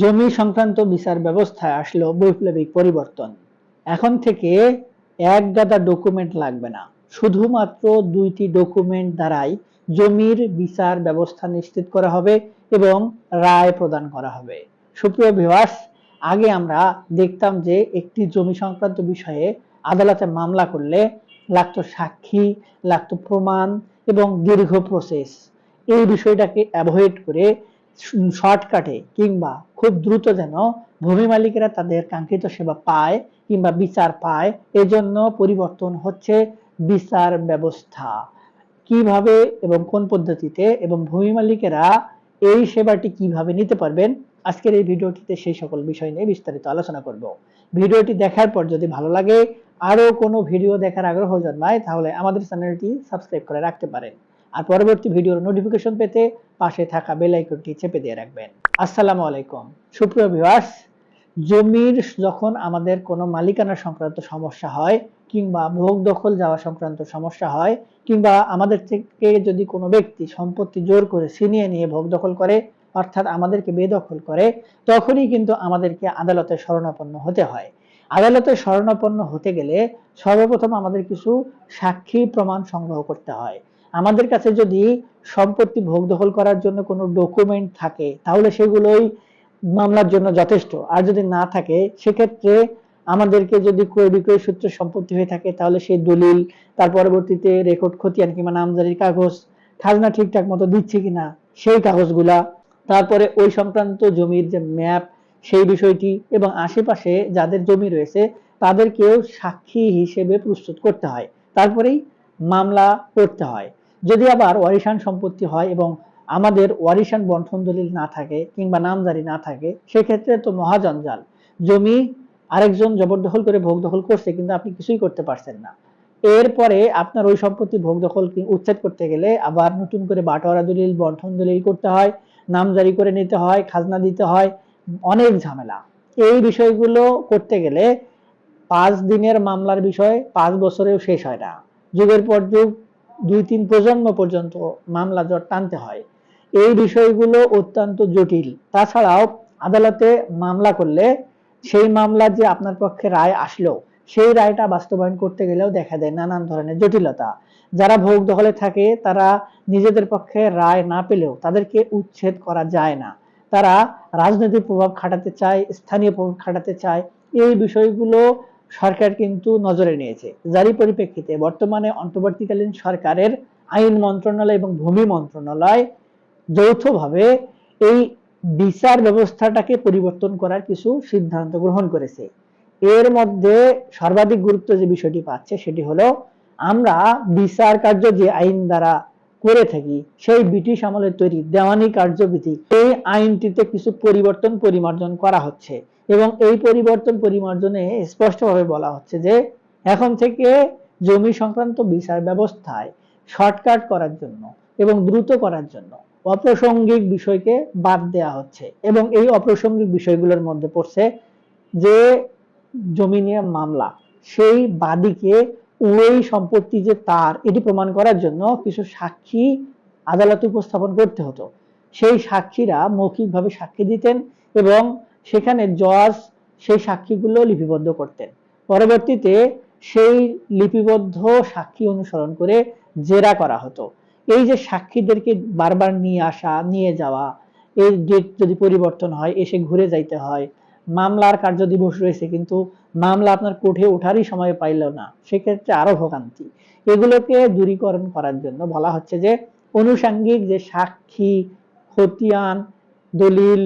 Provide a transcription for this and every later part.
জমি সংক্রান্ত বিচার ব্যবস্থায় আসলো বৈপ্লবিক পরিবর্তন। এখন থেকে এক গাদা ডকুমেন্ট লাগবে না। শুধুমাত্র দুইটি ডকুমেন্ট দ্বারাই জমির বিচার ব্যবস্থা নিশ্চিত করা হবে এবং রায় প্রদান করা হবে। সুপ্রিয় ভিউয়ার্স আগে আমরা দেখতাম যে একটি জমি সংক্রান্ত বিষয়ে আদালতে মামলা করলে লাগতো সাক্ষী, লাগতো প্রমাণ এবং দীর্ঘ প্রসেস এই বিষয়টাকে অ্যাভয়েড করে শর্টকাটে কিংবা খুব দ্রুত যেন ভূমি মালিকেরা তাদের কাঙ্ক্ষিত সেবা পায় কিংবা বিচার পায়, এজন্য পরিবর্তন হচ্ছে বিচার ব্যবস্থা। কীভাবে এবং কোন পদ্ধতিতে এবং ভূমি মালিকেরা এই সেবাটি কীভাবে নিতে পারবেন, আজকের এই ভিডিওটিতে সেই সকল বিষয় নিয়ে বিস্তারিত আলোচনা করব। ভিডিওটি দেখার পর যদি ভালো লাগে আরও কোনো ভিডিও দেখার আগ্রহ জন্মায়, তাহলে আমাদের চ্যানেলটি সাবস্ক্রাইব করে রাখতে পারেন। আর পরবর্তী ভিডিওর নোটিফিকেশন পেতে পাশে থাকা বেল আইকনটি চেপে দিয়ে রাখবেন। আসসালামু আলাইকুম। সুপ্রিয় ভিউয়ার্স জমির যখন আমাদের কোনো মালিকানা সংক্রান্ত সমস্যা হয়, কিংবা ভোগ দখল যাওয়া সংক্রান্ত সমস্যা হয়, কিংবা আমাদের থেকে যদি কোনো ব্যক্তি সম্পত্তি জোর করে ছিনিয়ে নিয়ে ভোগ দখল করে, অর্থাৎ আমাদেরকে বেদখল করে, তখনই কিন্তু আমাদেরকে আদালতে শরণাপন্ন হতে হয়। আদালতে শরণাপন্ন হতে গেলে সর্বপ্রথম আমাদের কিছু সাক্ষী প্রমাণ সংগ্রহ করতে হয়। আমাদের কাছে যদি সম্পত্তি ভোগ দখল করার জন্য কোনো ডকুমেন্ট থাকে, তাহলে সেগুলোই মামলার জন্য যথেষ্ট। আর যদি না থাকে, সেক্ষেত্রে আমাদেরকে যদি ক্রয় বিক্রয় সূত্রে সম্পত্তি হয়ে থাকে, তাহলে সেই দলিল, তার পরবর্তীতে রেকর্ড খতিয়ান কিংবা নামজারির কাগজ, খাজনা ঠিকঠাক মতো দিচ্ছে কিনা, সেই কাগজগুলা, তারপরে ওই সংক্রান্ত জমির যে ম্যাপ সেই বিষয়টি এবং আশেপাশে যাদের জমি রয়েছে, তাদেরকেও সাক্ষী হিসেবে প্রস্তুত করতে হয়। তারপরেই মামলা করতে হয়। যদি আবার ওয়ারিশান সম্পত্তি হয় এবং আমাদের ওয়ারিশান বন্ঠন দলিল না থাকে কিংবা নামজারি না থাকে, সেক্ষেত্রে তো মহাজঞ্জাল। জমি আরেকজন জবরদখল করে ভোগ দখল করছে কিন্তু আপনি কিছুই করতে পারছেন না। এরপরে আপনার ওই সম্পত্তি ভোগ দখল উচ্ছেদ করতে গেলে আবার নতুন করে বাটোয়ারা দলিল বন্ঠন দলিল করতে হয় নাম জারি করে নিতে হয়, খাজনা দিতে হয়, অনেক ঝামেলা। এই বিষয়গুলো করতে গেলে পাঁচ দিনের মামলার বিষয় পাঁচ বছরেও শেষ হয় না। যুগের পর যুগ দুই তিন প্রজন্ম পর্যন্ত মামলা জট টানতে হয়। এই বিষয়গুলো অত্যন্ত জটিল। তাছাড়াও আদালতে মামলা করলে সেই মামলা যে আপনার পক্ষে রায় আসলো, সেই রায়টা বাস্তবায়ন করতে গেলেও দেখা দেয় নানান ধরনের জটিলতা। যারা ভোগ দখলে থাকে, তারা নিজেদের পক্ষে রায় না পেলেও তাদেরকে উচ্ছেদ করা যায় না। তারা রাজনৈতিক প্রভাব খাটাতে চায়, স্থানীয় প্রভাব খাটাতে চায়। এই বিষয়গুলো সরকার কিন্তু নজরে নিয়েছে। যারই পরিপ্রেক্ষিতে বর্তমানে অন্তর্বর্তীকালীন সরকারের আইন মন্ত্রণালয় এবং ভূমি মন্ত্রণালয় যৌথভাবে এই বিচার ব্যবস্থাটাকে পরিবর্তন করার কিছু সিদ্ধান্ত গ্রহণ করেছে। এর মধ্যে সর্বাধিক গুরুত্ব যে বিষয়টি পাচ্ছে সেটি হলো, আমরা বিচার কার্য যে আইন দ্বারা করে থাকি, সেই ব্রিটিশ আমলের তৈরি দেওয়ানি কার্যবিধি, এই আইনটিতে কিছু পরিবর্তন, পরিমার্জন করা হচ্ছে। এবং এই পরিবর্তন পরিমার্জনে স্পষ্টভাবে বলা হচ্ছে যে এখন থেকে জমি সংক্রান্ত বিচার ব্যবস্থায় শর্টকাট করার জন্য এবং দ্রুত করার জন্য অপ্রাসঙ্গিক বিষয়কে বাদ দেয়া হচ্ছে এবং এই অপ্রাসঙ্গিক বিষয়গুলোর মধ্যে পড়ছে যে জমি নিয়ে মামলা, সেই বাদীকে ওই সম্পত্তি যে তার, এটি প্রমাণ করার জন্য কিছু সাক্ষী আদালতে উপস্থাপন করতে হতো। সেই সাক্ষীরা মৌখিকভাবে সাক্ষী দিতেন এবং সেখানে জজ সেই সাক্ষীগুলো লিপিবদ্ধ করতেন। পরবর্তীতে সেই লিপিবদ্ধ সাক্ষী অনুসরণ করে জেরা করা হতো। এই যে সাক্ষীদেরকে বারবার নিয়ে আসা, নিয়ে যাওয়া, এই ডেট যদি পরিবর্তন হয়, এসে ঘুরে যাইতে হয়, মামলার কার্য দিবস রয়েছে কিন্তু মামলা আপনার কোর্টে ওঠারই সময় পাইল না, সেক্ষেত্রে আরও ভোগান্তি। এগুলোকে দূরীকরণ করার জন্য বলা হচ্ছে যে অনুষাঙ্গিক যে সাক্ষী, খতিয়ান, দলিল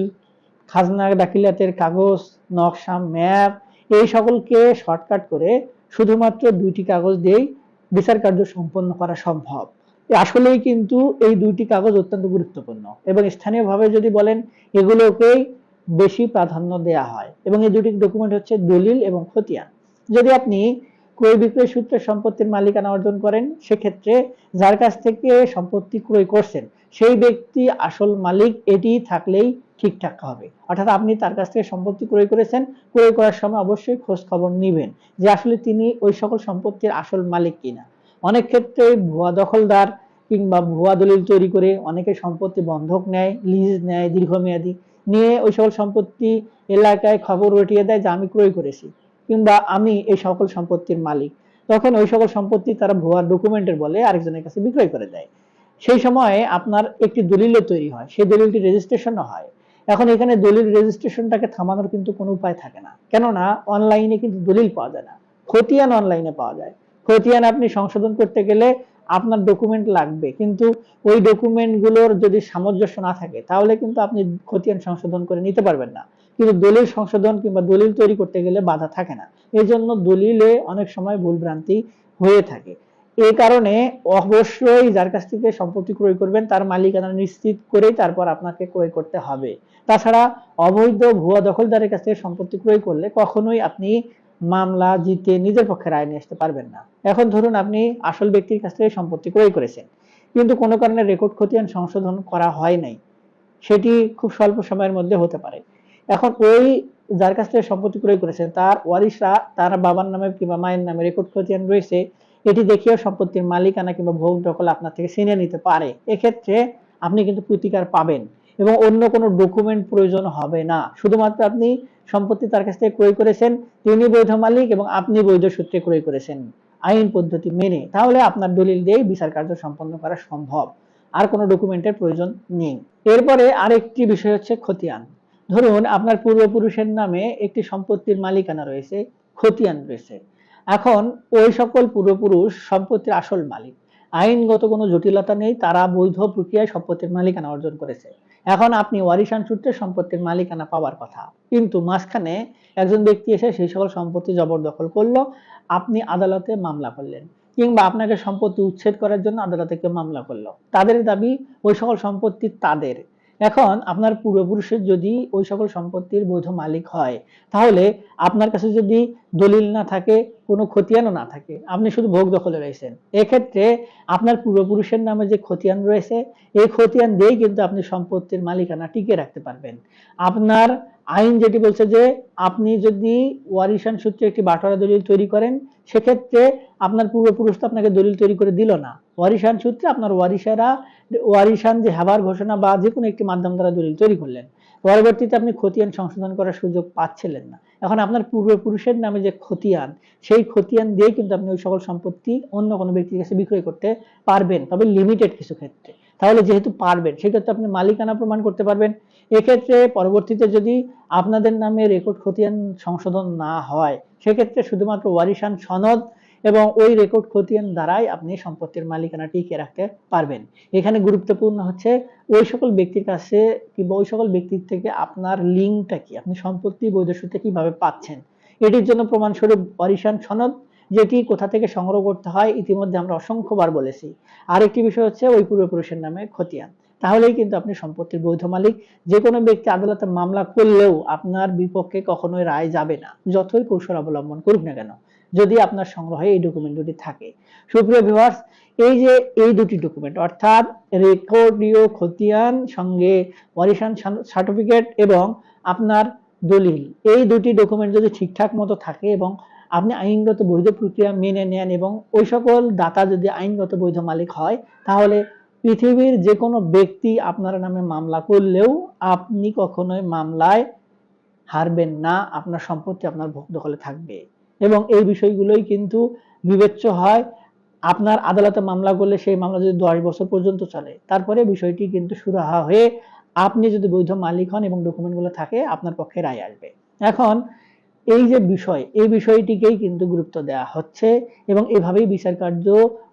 খাজনা দাখিলাতের কাগজ, নকশা, ম্যাপ, এই সকলকে শর্টকাট করে শুধুমাত্র দুইটি কাগজ দিয়েই বিচার কার্য সম্পন্ন করা সম্ভব। আসলেই কিন্তু এই দুইটি কাগজ অত্যন্ত গুরুত্বপূর্ণ এবং স্থানীয়ভাবে যদি বলেন, এগুলোকেই বেশি প্রাধান্য দেয়া হয় এবং এই দুটি ডকুমেন্ট হচ্ছে দলিল এবং খতিয়ান। যদি আপনি ক্রয় বিক্রয় সূত্রে সম্পত্তির মালিকানা অর্জন করেন, সেক্ষেত্রে যার কাছ থেকে সম্পত্তি ক্রয় করছেন, সেই ব্যক্তি আসল মালিক, এটি থাকলেই ঠিকঠাক হবে। অর্থাৎ আপনি তার কাছ থেকে সম্পত্তি ক্রয় করেছেন, ক্রয় করার সময় অবশ্যই খোঁজ খবর নিবেন যে আসলে তিনি ওই সকল সম্পত্তির আসল মালিক কিনা। অনেক ক্ষেত্রে ভুয়া দখলদার কিংবা ভুয়া দলিল তৈরি করে অনেকে সম্পত্তি বন্ধক নেয়, লিজ নেয় দীর্ঘমেয়াদী, নিয়ে ওই সকল সম্পত্তি এলাকায় খবর রটিয়ে দেয় যে আমি ক্রয় করেছি কিংবা আমি এই সকল সম্পত্তির মালিক। তখন ওই সকল সম্পত্তি তারা ভুয়া ডকুমেন্টের বলে আরেকজনের কাছে বিক্রয় করে দেয়। সেই সময়ে আপনার একটি দলিলও তৈরি হয়, সেই দলিলটি রেজিস্ট্রেশনও হয়। এখন এখানে দলিল রেজিস্ট্রেশনটাকে থামানোর কিন্তু কোনো উপায় থাকে না। কেননা অনলাইনে কিন্তু দলিল পাওয়া যায় না। খতিয়ান অনলাইনে পাওয়া যায়। খতিয়ান আপনি সংশোধন করতে গেলে আপনার ডকুমেন্ট লাগবে। কিন্তু ওই ডকুমেন্টগুলোর যদি সামঞ্জস্য না থাকে, তাহলে কিন্তু আপনি খতিয়ান সংশোধন করে নিতে পারবেন না। কিন্তু দলিল সংশোধন কিংবা দলিল তৈরি করতে গেলে বাধা থাকে না। এই জন্য দলিলে অনেক সময় ভুলভ্রান্তি হয়ে থাকে। এই কারণে অবশ্যই যার কাছ থেকে সম্পত্তি ক্রয় করবেন, তার মালিকানা নিশ্চিত করেই তারপর আপনাকে ক্রয় করতে হবে। তাছাড়া অবৈধ ভুয়া দখলদারের কাছ থেকে সম্পত্তি ক্রয় করলে কখনোই আপনি মামলা জিতে নিজের পক্ষে রায় নিয়ে আসতে পারবেন না। এখন ধরুন আপনি আসল ব্যক্তির কাছ থেকে সম্পত্তি ক্রয় করেছেন, কিন্তু কোনো কারণে রেকর্ড খতিয়ান সংশোধন করা হয় নাই। সেটি খুব স্বল্প সময়ের মধ্যে হতে পারে। এখন ওই যার কাছ থেকে সম্পত্তি ক্রয় করেছেন, তার ওয়ারিশরা তার বাবার নামে কিংবা মায়ের নামে রেকর্ড খতিয়ান রয়েছে এটি দেখিয়েও সম্পত্তির মালিকানা কিংবা ভোগ দখল আপনার থেকে ছিনিয়ে নিতে পারে। এক্ষেত্রে আপনি কিন্তু প্রতিকার পাবেন এবং অন্য কোনো ডকুমেন্ট প্রয়োজন হবে না। শুধুমাত্র আপনি সম্পত্তি তার কাছ থেকে ক্রয় করেছেন, তিনি বৈধ মালিক এবং আপনি বৈধ সূত্রে ক্রয় করেছেন আইন পদ্ধতি মেনে। তাহলে আপনার দলিল দিয়েই বিচার কার্য সম্পন্ন করা সম্ভব। আর কোনো ডকুমেন্টের প্রয়োজন নেই। এরপরে আরেকটি বিষয় হচ্ছে খতিয়ান। ধরুন, আপনার পূর্বপুরুষের নামে একটি সম্পত্তির মালিকানা রয়েছে, খতিয়ান রয়েছে। এখন ওই সকল পূর্বপুরুষ সম্পত্তির আসল মালিক। আইনগত কোনো জটিলতা নেই, তারা বৈধ প্রক্রিয়ায় সম্পত্তির মালিকানা অর্জন করেছে। এখন আপনি ওয়ারিশান সূত্রে সম্পত্তির মালিকানা পাওয়ার কথা। কিন্তু মাঝখানে একজন ব্যক্তি এসে সেই সকল সম্পত্তি জবরদখল করল, আপনি আদালতে মামলা করলেন। কিংবা আপনাকে সম্পত্তি উচ্ছেদ করার জন্য আদালতে কেউ মামলা করল। তাদের দাবি, ওই সকল সম্পত্তি তাদের। এখন আপনার পূর্বপুরুষের যদি ওই সকল সম্পত্তির বৈধ মালিক হয়, তাহলে আপনার কাছে যদি দলিল না থাকে, কোনো খতিয়ানও না থাকে, আপনি শুধু ভোগ দখলে রয়েছেন। এক্ষেত্রে আপনার পূর্বপুরুষের নামে যে খতিয়ান রয়েছে, এই খতিয়ান দিয়েই কিন্তু আপনি সম্পত্তির মালিকানা টিকে রাখতে পারবেন। আপনার আইন যেটি বলছে যে আপনি যদি ওয়ারিশান সূত্রে একটি বাটোয়ারা দলিল তৈরি করেন, সেক্ষেত্রে আপনার পূর্বপুরুষ তো আপনাকে দলিল তৈরি করে দিল না। ওয়ারিশান সূত্রে আপনার ওয়ারিশারা, ওয়ারিশান যে হেবার ঘোষণা বা যে কোনো একটি মাধ্যম দ্বারা দলিল তৈরি করলেন, পরবর্তীতে আপনি খতিয়ান সংশোধন করার সুযোগ পাচ্ছিলেন না। এখন আপনার পূর্বপুরুষের নামে যে খতিয়ান, সেই খতিয়ান দিয়ে কিন্তু আপনি ওই সকল সম্পত্তি অন্য কোনো ব্যক্তির কাছে বিক্রয় করতে পারবেন, তবে লিমিটেড কিছু ক্ষেত্রে। তাহলে যেহেতু পারবেন, সেক্ষেত্রে আপনি মালিকানা প্রমাণ করতে পারবেন। এক্ষেত্রে পরবর্তীতে যদি আপনাদের নামে রেকর্ড খতিয়ান সংশোধন না হয়, সেক্ষেত্রে শুধুমাত্র ওয়ারিশান সনদ এবং ওই রেকর্ড খতিয়ান দ্বারাই আপনি সম্পত্তির মালিকানা টিকে রাখতে পারবেন। এখানে গুরুত্বপূর্ণ হচ্ছে ওই সকল ব্যক্তির কাছে কিংবা ওই সকল ব্যক্তির থেকে আপনার লিঙ্কটা কি, আপনি সম্পত্তি বৈধ সূত্রে কীভাবে পাচ্ছেন? এটির জন্য প্রমাণস্বরূপ ওয়ারিশান সনদ যেটি কোথা থেকে সংগ্রহ করতে হয়, ইতিমধ্যে আমরা অসংখ্যবার বলেছি। আরেকটি বিষয় হচ্ছে ওই পূর্বপুরুষের নামে খতিয়ান। তাহলেই কিন্তু আপনি সম্পত্তির বৈধ মালিক। যে কোনো ব্যক্তি আদালতে মামলা করলেও আপনার বিপক্ষে কখনোই রায় যাবে না, যতই কৌশল অবলম্বন করুক না কেন, যদি আপনার সংগ্রহে এই ডকুমেন্ট দুটি থাকে। সুপ্রিয় ভিউয়ার্স এই যে এই দুটি ডকুমেন্ট অর্থাৎ রেকর্ডীয় খতিয়ান, সঙ্গে ওয়ারিশান সার্টিফিকেট এবং আপনার দলিল, এই দুটি ডকুমেন্ট যদি ঠিকঠাক মতো থাকে এবং আপনি আইনগত বৈধ প্রক্রিয়া মেনে নেন এবং ওই সকল দাতা যদি আইনগত বৈধ মালিক হয়, তাহলে পৃথিবীর যে কোনো ব্যক্তি আপনার নামে মামলা করলেও আপনি কখনোই মামলায় হারবেন না, আপনার সম্পত্তি আপনার দখলে থাকবে। এবং এই বিষয়গুলোই কিন্তু বিবেচ্য হয়। আপনার আদালতে মামলা করলে সেই মামলা যদি দশ বছর পর্যন্ত চলে, তারপরে বিষয়টি কিন্তু সুরাহা হয়ে আপনি যদি বৈধ মালিক হন এবং ডকুমেন্টগুলো থাকে, আপনার পক্ষে রায় আসবে। এখন এই যে বিষয়, এই বিষয়টিকেই কিন্তু গুরুত্ব দেওয়া হচ্ছে এবং এভাবেই বিচার কার্য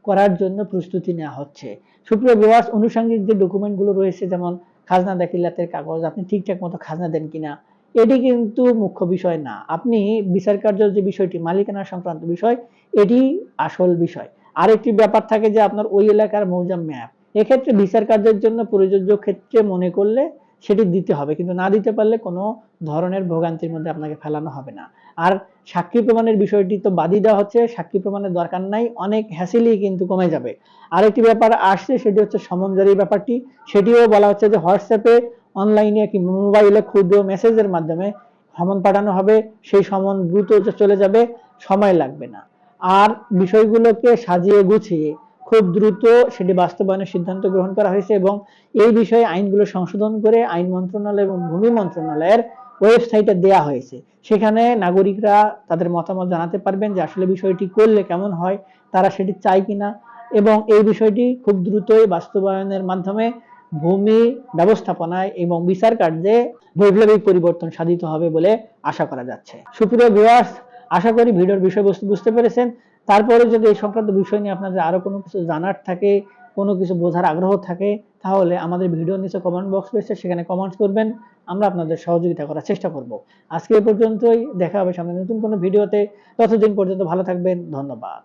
করার জন্য প্রস্তুতি নেওয়া হচ্ছে। সুপ্রিয় বিভাস আনুষঙ্গিক যে ডকুমেন্টগুলো রয়েছে, যেমন খাজনা দাখিলাতের কাগজ, আপনি ঠিকঠাক মতো খাজনা দেন কিনা, এটি কিন্তু মুখ্য বিষয় না। আপনি বিচার কার্যের যে বিষয়টি, মালিকানা সংক্রান্ত বিষয়, এটি আসল বিষয়। আরেকটি ব্যাপার থাকে যে আপনার ওই এলাকার মৌজা ম্যাপ। এক্ষেত্রে বিচার কার্যের জন্য প্রযোজ্য ক্ষেত্রে মনে করলে সেটি দিতে হবে, কিন্তু না দিতে পারলে কোনো ধরনের ভোগান্তির মধ্যে আপনাকে ফেলানো হবে না। আর সাক্ষী প্রমাণের বিষয়টি তো বাদই দেওয়া হচ্ছে, সাক্ষী প্রমাণের দরকার নাই, অনেক হ্যাসিলি কিন্তু কমে যাবে। আরেকটি ব্যাপার আসছে, সেটি হচ্ছে সমনজারির ব্যাপারটি। সেটিও বলা হচ্ছে যে হোয়াটসঅ্যাপে, অনলাইনে কি মোবাইলে ক্ষুদ্র মেসেজের মাধ্যমে সমন পাঠানো হবে, সেই সমন দ্রুত চলে যাবে, সময় লাগবে না। আর বিষয়গুলোকে সাজিয়ে গুছিয়ে খুব দ্রুত সেটি বাস্তবায়নের সিদ্ধান্ত গ্রহণ করা হয়েছে এবং এই বিষয়ে আইনগুলো সংশোধন করে আইন মন্ত্রণালয় এবং ভূমি মন্ত্রণালয়ের ওয়েবসাইটে দেয়া হয়েছে। সেখানে নাগরিকরা তাদের মতামত জানাতে পারবেন যে আসলে বিষয়টি করলে কেমন হয়, তারা সেটি চায় কিনা এবং এই বিষয়টি খুব দ্রুতই বাস্তবায়নের মাধ্যমে ভূমি ব্যবস্থাপনায় এবং বিচার কার্যে বৈপ্লবিক পরিবর্তন সাধিত হবে বলে আশা করা যাচ্ছে। সুপ্রিয় ভিউয়ার্স আশা করি ভিডিওর বিষয়বস্তু বুঝতে পেরেছেন। তারপরে যদি এই সংক্রান্ত বিষয় নিয়ে আপনাদের আরও কোনো কিছু জানার থাকে, কোনো কিছু বোঝার আগ্রহ থাকে, তাহলে আমাদের ভিডিও নিচে কমেন্ট বক্স রয়েছে, সেখানে কমেন্টস করবেন, আমরা আপনাদের সহযোগিতা করার চেষ্টা করব। আজকে এ পর্যন্তই, দেখা হবে সামনে নতুন কোনো ভিডিওতে, ততদিন পর্যন্ত ভালো থাকবেন, ধন্যবাদ।